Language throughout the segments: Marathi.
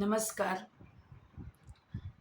नमस्कार.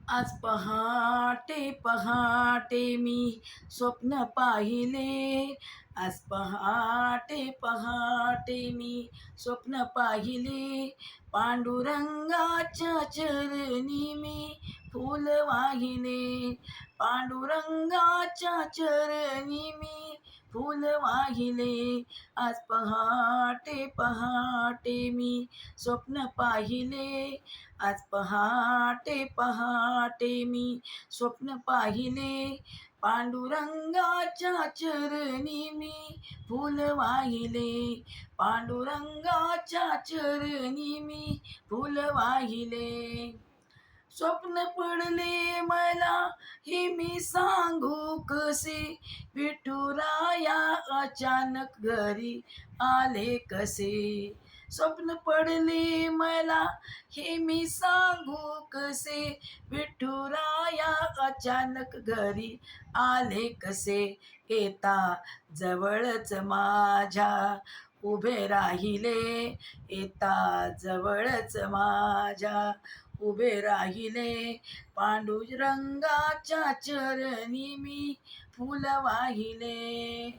आज पहाटे पहाटे मी स्वप्न पाहिले. आज पहाटे पहाटे मी स्वप्न पाहिले. पांडुरंगाच्या चरणी मी फूल वाहिले पांडुरंगाच्या चरणी मी फूल वाहिले आज पहाटे पहाटे मी स्वप्न पाहिले. आज पहाटे पहाटे मी स्वप्न पाहिले. पांडुरंगाच्या चरणी मी फूल वाहिले. पांडुरंगाच्या चरणी मी फूल वाहिले. स्वप्न पडले मला हे मी सांगू कसे? विठुराया अचानक घरी आले कसे? स्वप्न पडले मला हे मी सांगू कसे? विठुराया अचानक घरी आले कसे? येता जवळच माझ्या उभे राहिले येता जवळच माझ्या. उभे राहिले पांडुरंगाच्या चरणी मी फुल वाहिले.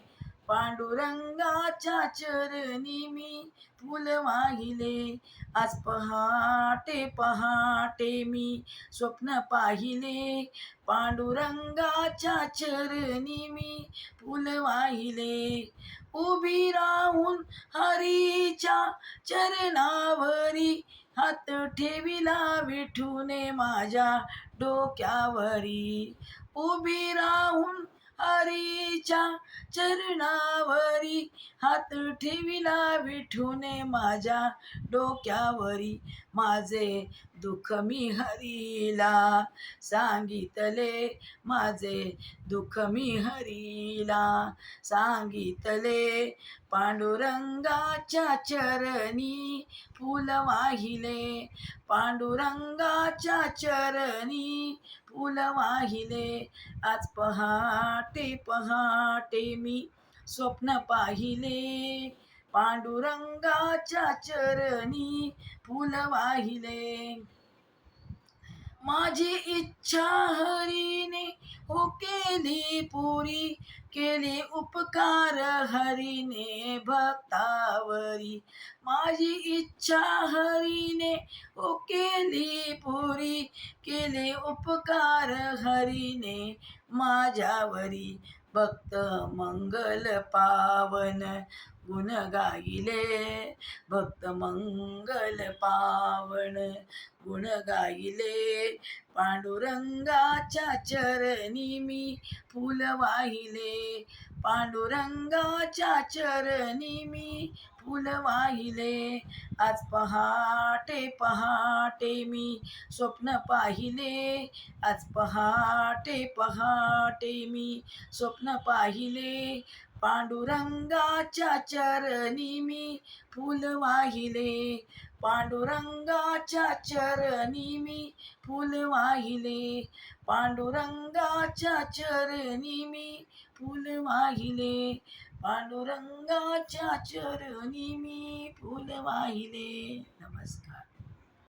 पांडुरंगाच्या चरणी मी फुल वाहिले. आज पहाटे पहाटे मी स्वप्न पाहिले. पांडुरंगाच्या चरणी मी फुल वाहिले. उभी जाऊन हरीच्या चरणावरी हात ठेविला विठूने माझ्या डोक्यावरी. उभी राहून हरीच्या चरणावरी हात ठेविला विठूने माझ्या डोक्यावरी. माझे दुःख मी हरीला सांगितले. माझे दुःख मी हरीला सांगितले. पांडुरंगाच्या चरणी फुल वाहिले. पांडुरंगाच्या चरणी फुल वाहिले. आज पहाट पहाटे मी स्वप्न पाहिले. पांडुरंगाच्या चरणी फुल वाहिले. माझी इच्छा हरीने ओके केली पुरी केले उपकार हरीने भक्तावरी. माझी इच्छा हरीने ओ केली पुरी केले उपकार हरीने माझ्यावरी. भक्त मंगल पावन गुण गाईले भक्त मंगल पावन गुण गाईले पांडुरंगाच्या चरणी मी फुल वाहिले पांडुरंगाच्या चरणी मी फुल वाहिले आज पहाटे पहाटे मी स्वप्न पाहिले आज पहाटे पहाटे मी स्वप्न पाहिले पांडुरंगाच्या चरणी मी फुल वाहिले. पांडुरंगाच्या चरणी मी फुल वाहिले. पांडुरंगाच्या चरणी मी फुल वाहिले. पांडुरंगाच्या चरणी मी फुल वाहिले. नमस्कार.